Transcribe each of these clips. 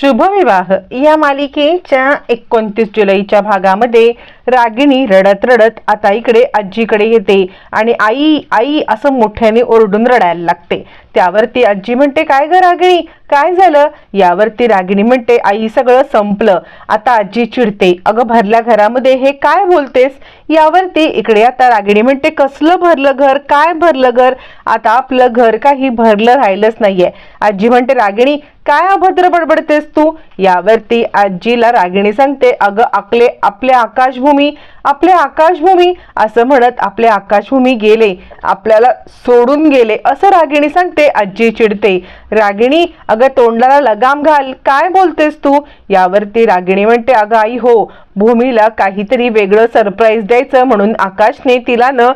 शुभविवाह. या मालिकेच्या एकोणतीस जुलैच्या भागामध्ये रागिणी रडत रडत आता इकडे आजीकडे येते आणि आई आई असं मोठ्याने ओरडून रडायला लागते. त्यावरती आजी म्हणते काय ग रागिणी? काय झालं? यावरती रागिणी म्हणते आई सगळं संपलं. आता आजी चिडते. अगं भरल्या घरामध्ये हे काय बोलतेस? यावरती इकडे आता रागिणी म्हणते कसलं भरलं घर? काय भरलं घर? आता आपलं घर काही भरलं राहिलंच नाहीये. आजी म्हणते रागिणी काय अभद्र बडबडतेस तू? यावरती आजीला रागिणी सांगते अगं आपले आपले आकाशभूमी आपले आकाशभूमी असं म्हणत आपले आकाशभूमी गेले. आपल्याला सोडून गेले असं रागिणी सांगते आजी चिडते. रागिणी अगं तोंडाला लगाम घाल काय बोलतेस तू? यावरती रागिणी म्हणते अगं आई हो भूमीला काहीतरी वेगळं सरप्राईज द्यायचं म्हणून आकाशने तिला न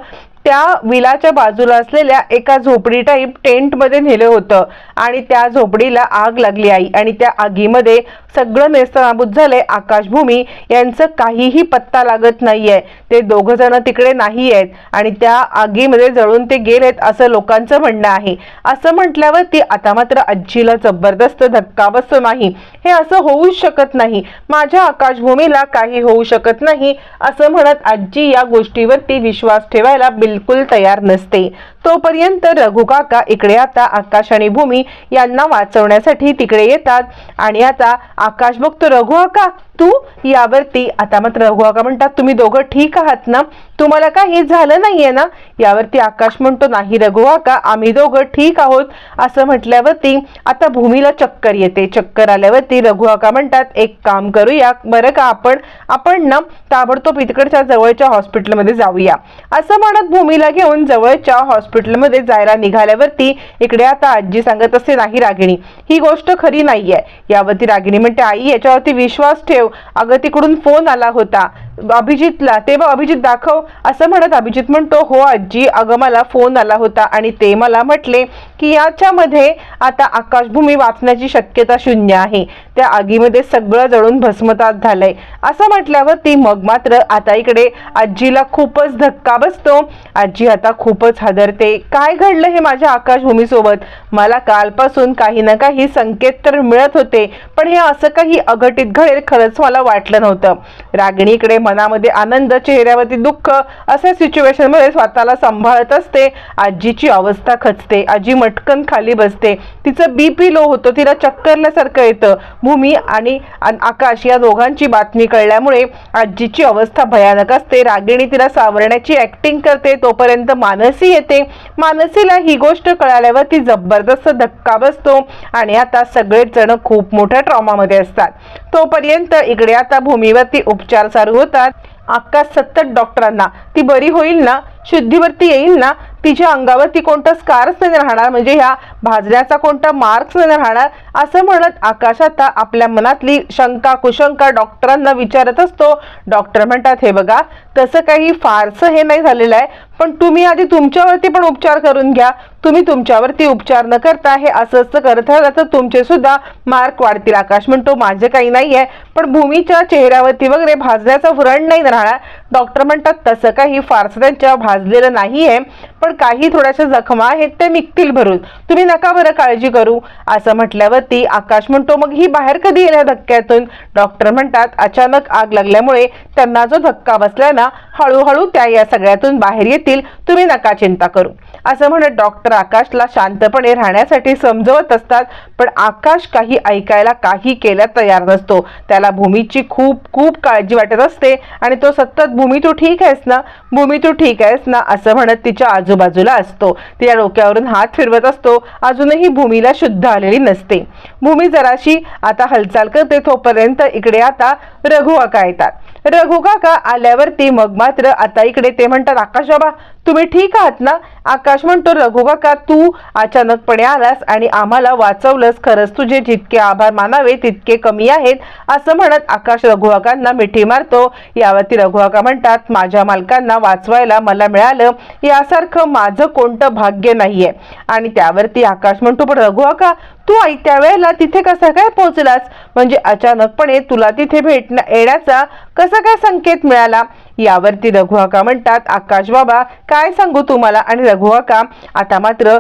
त्या विलाच्या बाजूला असलेल्या एका झोपडी टाईप टेंटमध्ये नेलं होतं. आणि त्या झोपडीला आग लागली आई. आणि त्या आगीमध्ये सगळं नेस्तनाबूत झालंय. आकाशभूमी यांचं काहीही पत्ता लागत नाहीये. ते दोघ जण तिकडे नाही आहेत आणि त्या आगीमध्ये जळून ते गेलेत असं लोकांचं म्हणणं आहे. असं म्हटल्यावर ती आता मात्र आजीला जबरदस्त धक्का बसतो नाही. हे असं होऊच शकत नाही. माझ्या आकाशभूमीला काही होऊ शकत नाही असं म्हणत आजी या गोष्टीवरती विश्वास ठेवायला बिलकुल तयार नसते. तोपर्यंत रघुकाका इकडे आता आकाश आणि भूमी यांना वाचवण्यासाठी तिकडे येतात आणि आता आकाश बघतो रघु आका तू? यावरती आता मात्र रघु आका म्हणतात तुम्ही दोघं ठीक आहात ना? तुम्हाला काही झालं नाहीये ना? यावरती आकाश म्हणतो नाही रघु काका आम्ही दोघं ठीक आहोत. असं म्हटल्यावरती आता भूमीला चक्कर येते. चक्कर आल्यावरती रघु म्हणतात एक काम करूया. बरं का आपण आपण ना ताबडतोब इकडच्या जवळच्या हॉस्पिटलमध्ये जाऊया. असं म्हणत भूमीला घेऊन जवळच्या हॉस्पिटलमध्ये जायला निघाल्यावरती इकडे आता आजी सांगत असते नाही रागिणी ही गोष्ट खरी नाहीये. यावरती रागिणी म्हणते आई याच्यावरती विश्वास ठेव. अगं तिकडून फोन आला होता. अभिजितला ते बघ अभिजित दाखव. असं म्हणत अभिजित म्हणतो हो आजी अगं मला फोन आला होता आणि ते मला म्हटले की याच्यामध्ये आता आकाशभूमी वाचण्याची शक्यता शून्य आहे. त्या आगीमध्ये सगळं जळून भस्मतात झालंय. असं म्हटल्यावर ती मग मात्र आता इकडे आजीला खूपच धक्का बसतो. आजी आता खूपच हादरते. काय घडलं हे माझ्या आकाशभूमीसोबत? मला कालपासून काही ना काही संकेत तर मिळत होते पण हे असं काही अघटित घडेल खरंच मला वाटलं नव्हतं. रागिणीकडे मनामध्ये आनंद चेहऱ्यावरती दुःख अशा सिच्युएशनमध्ये स्वतःला सांभाळत असते. आजीची अवस्था खचते. आजी पटकन खाली बसते. तिचं बी पी लो होतं. तिला चक्करल्यासारखं येतं. भूमी आणि आकाश या दोघांची बातमी कळल्यामुळे आजीची अवस्था भयानक असते. रागिणी तिला सावरण्याची ऍक्टिंग करते. तोपर्यंत मानसी येते. मानसीला ही गोष्ट कळाल्यावर ती जबरदस्त धक्का बसतो आणि आता सगळेच जण खूप मोठ्या ट्रॉमामध्ये असतात. तोपर्यंत इकडे आता भूमीवरती उपचार चालू होतात. आकाश सतत डॉक्टरांना ती बरी होईल ना? शुद्धीवरती येईल ना? तिच्या अंगावर ती कोणता स्कारच नाही राहणार म्हणजे ह्या भाजण्याचा कोणता मार्क्स नाही राहणार असं म्हणत आकाश आता आपल्या मनातली शंका कुशंका डॉक्टरांना विचारत असतो. डॉक्टर म्हणतात हे बघा तसं काही फारसं हे नाही झालेलं आहे. पण तुम्ही आधी तुमच्यावरती पण उपचार करून घ्या. तुम्ही तुमच्यावरती उपचार न करता हे असं असं करत राहिलं तर तुमचे सुद्धा मार्क वाढतील. आकाश म्हणतो माझे काही नाही आहे पण भूमीच्या चेहऱ्यावरती वगैरे भाजण्याचा व्रण नाही राहणार. डॉक्टर म्हणतात तसं काही फारसं त्यांच्या भाजलेलं नाही आहे पण काही थोड्याशा जखमा आहेत ते निघतील भरून. तुम्ही नका बरं काळजी करू. असं म्हटल्यावरती आकाश म्हणतो मग ही बाहेर कधी येणार धक्क्यातून? डॉक्टर म्हणतात अचानक आग लागल्यामुळे त्यांना जो धक्का बसला ना हळूहळू त्या या सगळ्यातून बाहेर येतील तुम्ही नका चिंता करू. असं म्हणत डॉक्टर आकाशला शांतपणे राहण्यासाठी समजवत असतात पण आकाश काही ऐकायला काही केल्या तयार नसतो. त्याला भूमीची खूप खूप काळजी वाटत असते आणि तो सतत भूमी तू ठीक आहेस ना? भूमी तू ठीक आहेस ना? असं म्हणत तिच्या आजूबाजूला असतो. तिच्या डोक्यावरून हात फिरवत असतो. अजूनही भूमीला शुद्ध आलेली नसते. भूमी जराशी आता हालचाल करते तोपर्यंत इकडे आता रघु येतात. रघु काका आल्यावरती मग मात्र आता इकडे ते म्हणतात आकाश बाबा तुम्ही ठीक आहात ना? आकाश म्हणतो रघुकाका तू अचानकपणे आलास आणि आम्हाला वाचवलंस. खरंच तुझे जितके आभार मानावे तितके कमी आहेत. असं म्हणत आकाश रघुकाकांना मिठी मारतो. यावरती रघुकाका म्हणतात माझ्या मालकांना वाचवायला मला मिळालं. यासारखं माझं कोणतं भाग्य नाहीये. आणि त्यावरती आकाश म्हणतो पण रघुकाका तू आई त्यावेळेला तिथे कसा काय पोहोचलास? म्हणजे अचानकपणे तुला तिथे भेटण्या येण्याचा कसा काय संकेत मिळाला? यावरती रघुआका म्हणतात आकाश बाबा काय सांगू तुम्हाला? आणि रघुआका आता मात्र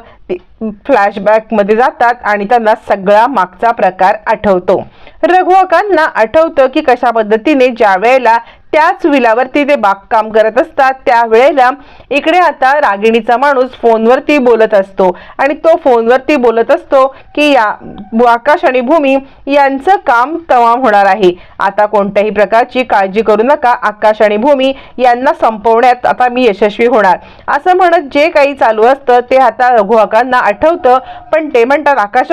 फ्लॅशबॅकमध्ये जातात आणि त्यांना सगळा मागचा प्रकार आठवतो. रघुआकांना आठवतं की कशा पद्धतीने ज्या वेळेला त्याच विलावरती ते बागकाम करत असतात. त्यावेळेला इकडे आता रागिणीचा माणूस फोनवरती बोलत असतो. आणि तो फोनवरती बोलत असतो की या आकाश आणि भूमी यांचं काम तमाम होणार आहे. आता कोणत्याही प्रकारची काळजी करू नका. आकाश आणि भूमी यांना संपवण्यात आता मी यशस्वी होणार. असं म्हणत जे काही चालू असतं ते आता रघुआकांना आठवतं. पण ते म्हणतात आकाश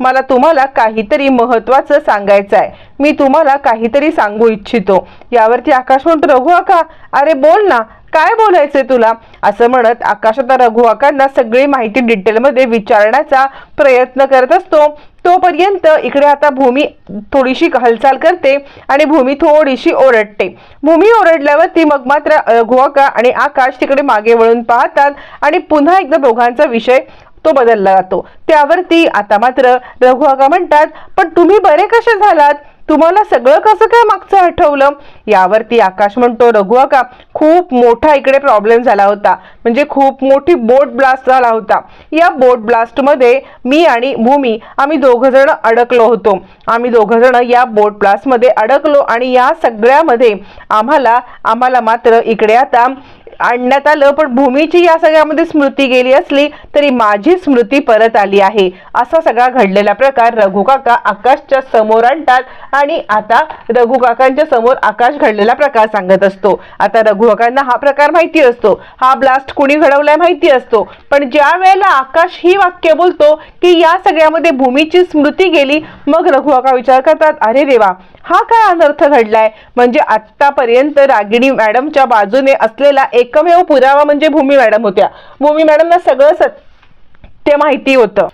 मला तुम्हाला काहीतरी महत्वाचं सांगायचं आहे मी तुम्हाला काहीतरी सांगू इच्छितो. यावरती आकाश म्हणतो रघु आका अरे बोल ना काय बोलायचंय तुला? असं म्हणत आकाश आता रघु आकांना सगळी माहिती डिटेलमध्ये विचारण्याचा प्रयत्न करत असतो. तोपर्यंत इकडे आता भूमी थोडीशी हालचाल करते आणि भूमी थोडीशी ओरडते. भूमी ओरडल्यावरती मग मात्र रघुआका आणि आकाश तिकडे मागे वळून पाहतात आणि पुन्हा एकदा दोघांचा विषय तो बदलला जातो. त्यावरती आता मात्र रघुआका म्हणतात पण तुम्ही बरे कसे झालात? तुम्हाला सगळं कसं काय मागचं आठवलं? यावरती आकाश म्हणतो रघुआका खूप मोठा इकडे प्रॉब्लेम झाला होता. म्हणजे खूप मोठी बोट ब्लास्ट झाला होता. या बोट ब्लास्टमध्ये मी आणि भूमी आम्ही दोघ जण अडकलो होतो. आम्ही दोघ जण या बोट ब्लास्टमध्ये अडकलो आणि या सगळ्यामध्ये आम्हाला आम्हाला मात्र इकडे आता आणण्यात आलं पण भूमीची या सगळ्यामध्ये स्मृती गेली असली तरी माझी स्मृती परत आली आहे. असा सगळा घडलेला प्रकार रघुकाका आकाशच्या समोर आणतात आणि आता रघुकाकांच्या समोर आकाश घडलेला प्रकार सांगत असतो. आता रघुकाकांना हा प्रकार माहिती असतो. हा ब्लास्ट कुणी घडवलाय माहिती असतो. पण ज्या वेळेला आकाश ही वाक्य बोलतो की या सगळ्यामध्ये भूमीची स्मृती गेली मग रघुकाका विचार करतात अरे देवा हा काय अनर्थ घडलाय? म्हणजे आतापर्यंत रागिणी मॅडमच्या बाजूने असलेला एक एकमेव पुरावा म्हणजे भूमी मॅडम होत्या. भूमी मॅडमना सगळं सत्य माहिती होतं.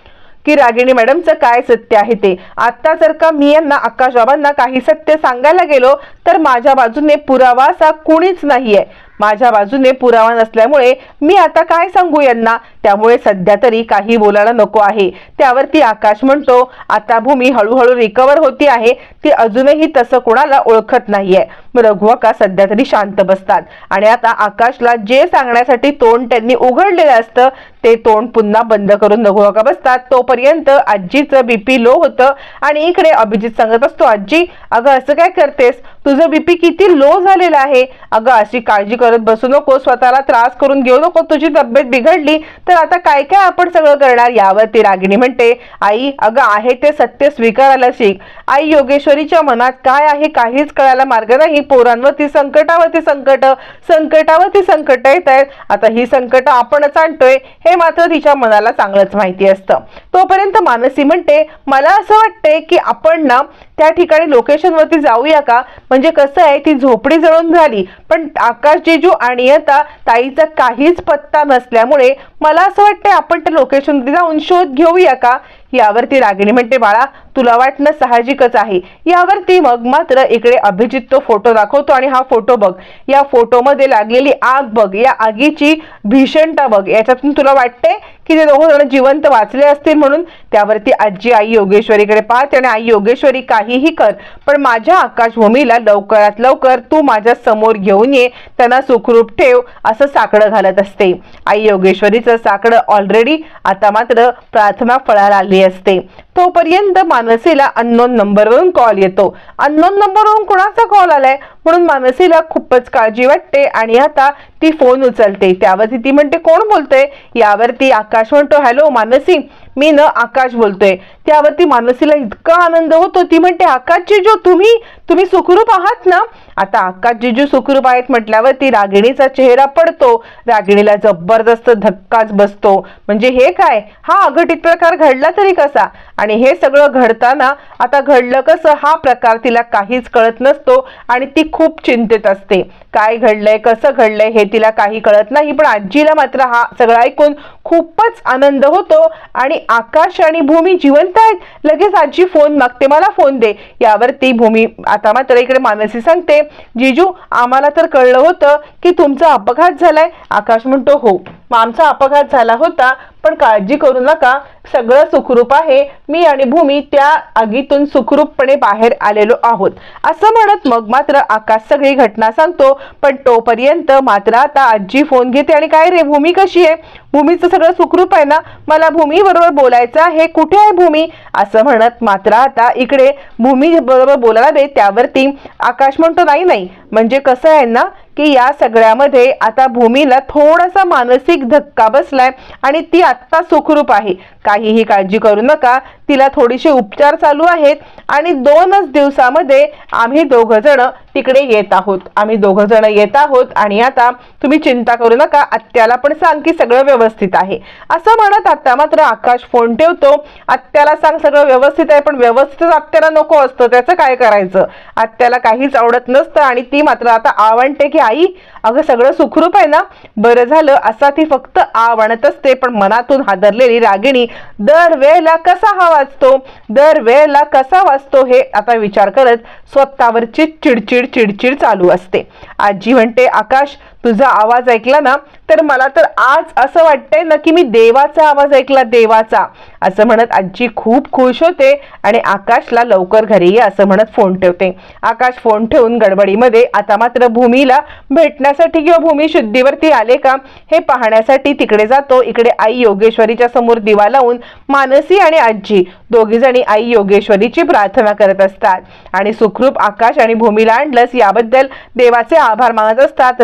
की रागिणी मॅडमचं काय सत्य आहे ते? आता जर का मी यांना आकाश बाबांना काही सत्य सांगायला गेलो तर माझ्या बाजूने पुरावा असा कुणीच नाहीये. माझ्या बाजूने पुरावा नसल्यामुळे मी आता काय सांगू यांना? त्यामुळे सध्या तरी काही बोलायला नको आहे. त्यावरती आकाश म्हणतो आता भूमी हळूहळू रिकवर होती आहे. ती अजूनही तसं कोणाला ओळखत नाहीये. रघुवाका सध्या तरी शांत बसतात. आणि आता आकाशला जे सांगण्यासाठी तोंड त्यांनी उघडलेलं असतं ते तोंड पुन्हा बंद करून रघुवाका बसतात. तोपर्यंत आजीचं बीपी लो होतं. आणि इकडे अभिजित सांगत असतो आजी अगं असं काय करतेस? तुझं बीपी किती लो झालेलं आहे. अगं अशी काळजी करत बसू नको. स्वतःला त्रास करून घेऊ नको. तुझी तब्येत बिघडली तर आता काय काय आपण सगळं करणार? यावरती रागिणी म्हणते आई अगं आहे ते सत्य स्वीकारायला शिक. आई योगेश्वरीच्या मनात काय आहे काहीच कळायला मार्ग नाही. पोरांवरती संकटावरती संकट संकटावरती संकट येत आहेत. आता ही संकट आपणच आणतोय. हे मात्र तिच्या मनाला चांगलंच माहिती असतं. तोपर्यंत मानसी म्हणते मला असं वाटतंय की आपण ना त्या ठिकाणी लोकेशनवरती जाऊया का? म्हणजे कसं आहे ती झोपडी जळून झाली. पण आकाश जेजू आणि आता ताईचा काहीच पत्ता नसल्यामुळे मला असं वाटतंय आपण त्या लोकेशनवरती जाऊन शोध घेऊया का? यावरती रागिणी म्हणते बाळा तुला वाटणं साहजिकच आहे. यावरती मग मात्र इकडे अभिजित तो फोटो दाखवतो आणि हा फोटो बघ. या फोटोमध्ये लागलेली आग बघ. या आगीची भीषणता बघ. याच्यातून तुला वाटते की ते दोघं जण जिवंत वाचले असतील म्हणून त्यावरती आजी आई योगेश्वरीकडे पाहते आणि आई योगेश्वरी काहीही कर पण माझ्या आकाशभूमीला लवकरात लवकर तू माझ्यासमोर घेऊन ये त्यांना सुखरूप ठेव असं साकडं घालत असते. आई योगेश्वरीचं साकडं ऑलरेडी आता मात्र प्रार्थना फळाला आली असते. तोपर्यंत मानसीला अननोन नंबरवरून कॉल येतो. अननोन नंबरवरून कोणाचा कॉल आलाय? म्हणून मानसीला खूपच काळजी वाटते आणि आता ती फोन उचलते. त्यावरती ती म्हणते कोण बोलतोय? यावरती आकाश म्हणतो हॅलो मानसी. मी न आकाश बोलतोय. त्यावरती मानसीला इतका आनंद होतो ती म्हणते आकाश जिजू तुम्ही तुम्ही सुखरूप आहात ना? आता आकाश जिजू सुखरूप आहेत म्हटल्यावर ती रागिणीचा चेहरा पडतो. रागिणीला जबरदस्त धक्काच बसतो. म्हणजे हे काय? हा अघटित प्रकार घडला तरी कसा? आणि हे सगळं घडताना आता घडलं कसं? हा प्रकार तिला काहीच कळत नसतो आणि ती खूप चिंतेत असते. काय घडलंय कसं घडलंय हे तिला काही कळत नाही. पण आजीला मात्र हा सगळा ऐकून खूपच आनंद होतो आणि आकाश आणि भूमी जिवंत आहेत. लगेच आजी फोन मागते मला फोन दे. यावर ती भूमी आता मात्र इकडे मानसी सांगते जिजू आम्हाला तर कळलं होतं की तुमचा अपघात झालाय. आकाश म्हणतो हो. आमचा अपघात झाला होता पण काळजी करू नका. सगळं सुखरूप आहे. मी आणि भूमी त्या आगीतून सुखरूपपणे बाहेर आलेलो आहोत. असं म्हणत मग मात्र आकाश सगळी घटना सांगतो पण तोपर्यंत मात्र आता आजी फोन घेते आणि काय रे भूमी कशी आहे? भूमीचं सगळं सुखरूप आहे ना? मला भूमीबरोबर बोलायचं आहे. कुठे आहे भूमी? असं म्हणत मात्र आता इकडे भूमी बरोबर बोलायला दे त्यावरती आकाश म्हणतो नाही नाही म्हणजे कसं आहे ना की या सगळ्यामध्ये आता भूमीला थोडासा मानसिक धक्का बसलाय आणि ती आत्ता सुखरूप आहे. काहीही काळजी करू नका. तिला थोडीशी उपचार चालू आहेत आणि दोनच दिवसामध्ये आम्ही दोघ जण तिकडे येत आहोत. आम्ही दोघ जण येत आहोत आणि आता तुम्ही चिंता करू नका. आत्याला पण सांग की सगळं व्यवस्थित आहे. असं म्हणत आत्ता मात्र आकाश फोन ठेवतो. आत्याला सांग सगळं व्यवस्थित आहे पण व्यवस्थितच आत्याला नको असतं. त्याचं काय करायचं? आत्याला काहीच आवडत नसतं आणि ती मात्र आता आवडते की आई अगं सगळं सुखरूप आहे ना? बरं झालं. असा ती फक्त आवडत असते पण मनातून हादरलेली रागिणी दर वेळेला कसा हा वाचतो दर वेळेला कसा वाचतो हे आता विचार करत स्वतःवरची चिडचिड चिडचिड चालू असते. आजी म्हणते आकाश तुझा आवाज ऐकला ना तर मला तर आज असं वाटतंय ना की मी देवाचा आवाज ऐकला देवाचा. असं म्हणत आजी खूप खुश होते आणि आकाशला लवकर घरी ये असं म्हणत फोन ठेवते. आकाश फोन ठेवून गडबडीमध्ये आता मात्र भूमीला भेटण्यासाठी किंवा भूमी शुद्धीवरती आले का हे पाहण्यासाठी तिकडे जातो. इकडे आई योगेश्वरीच्या समोर दिवा लावून मानसी आणि आजी दोघी जणी आई योगेश्वरीची प्रार्थना करत असतात. आणि सुखरूप आकाश आणि भूमीला आणलंस याबद्दल देवाचे आभार मानत असतात.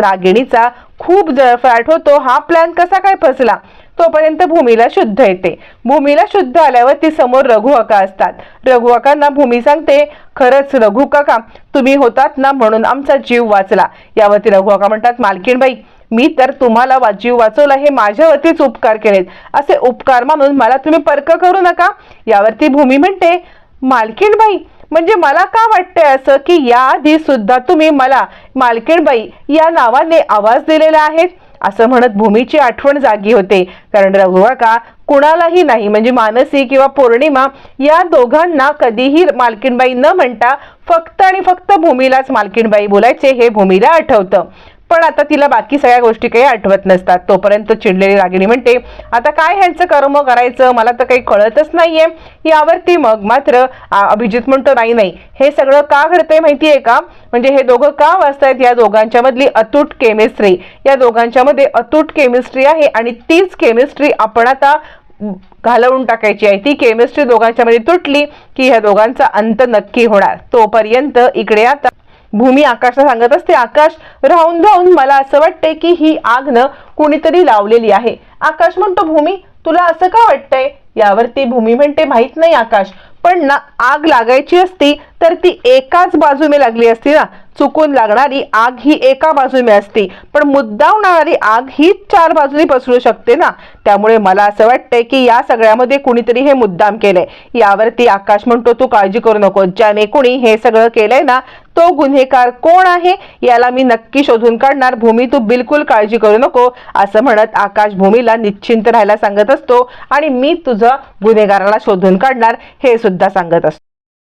भूमीचा खूप जळफळाट होतो. हा प्लॅन कसा काय फसला? तोपर्यंत भूमीला शुद्ध येते. भूमीला शुद्ध आल्यावर ती समोर रघु काका असतात. रघुअकांना भूमी सांगते खरंच रघु काका तुम्ही होतात ना म्हणून आमचा जीव वाचला. यावरती रघु म्हणतात मालकीणबाई मी तर तुम्हाला वा- जीव वाचवला हे माझ्यावरतीच उपकार केलेत. असे उपकार मानून मला तुम्ही पर्क करू नका. यावरती भूमी म्हणते मालकीणबाई म्हणजे मला का वाटतंय असं की याआधी सुद्धा तुम्ही मला मालकीणबाई या नावाने आवाज दिलेला आहे? असं म्हणत भूमीची आठवण जागी होते. कारण रघुवाका कुणालाही नाही. म्हणजे मानसी किंवा पौर्णिमा या दोघांना कधीही मालकीणबाई न म्हणता फक्त आणि फक्त भूमीलाच मालकीणबाई बोलायचे हे भूमीला आठवतं. पण आता तिला बाकी सगळ्या गोष्टी काही आठवत नसतात. तोपर्यंत चिडलेली रागिणी म्हणते आता काय ह्यांचं कर्म करायचं? मला तर काही कळतच नाहीये. यावरती मग मात्र अभिजित म्हणतो नाही नाही हे सगळं का घडतंय माहितीये का? म्हणजे हे दोघं का वाचतायत? या दोघांच्या मधली अतूट केमिस्ट्री या दोघांच्या मध्ये अतूट केमिस्ट्री आहे आणि तीच केमिस्ट्री आपण आता घालवून टाकायची आहे. ती केमिस्ट्री दोघांच्या मध्ये तुटली की ह्या दोघांचा अंत नक्की होणार. तोपर्यंत इकडे आता भूमी आकाशला सांगत असते आकाश राहून राहून मला असं वाटतंय की ही आग न कुणीतरी लावलेली आहे. आकाश म्हणतो भूमी तुला असं का वाटतंय? यावरती भूमी म्हणते माहीत नाही आकाश पण ना आग लागायची असती तर ती एकाच बाजूने लागली असती ना. चुकून लागणारी आग ही एका बाजूने असते. पण मुद्दावणारी आग ही चार बाजूनी पसरू शकते ना? त्यामुळे मला असं वाटतंय की या सगळ्यामध्ये कुणीतरी हे मुद्दाम केलंय. यावरती आकाश म्हणतो तू काळजी करू नको. ज्याने कुणी हे सगळं केलंय ना तो गुन्हेगार कोण आहे? याला मी नक्की शोधून काढणार. भूमी तू बिलकुल काळजी करू नको. असं म्हणत आकाश भूमीला निश्चिंत राहायला सांगत असतो आणि मी तुझं गुन्हेगाराला शोधून काढणार हे सुद्धा सांगत असतो.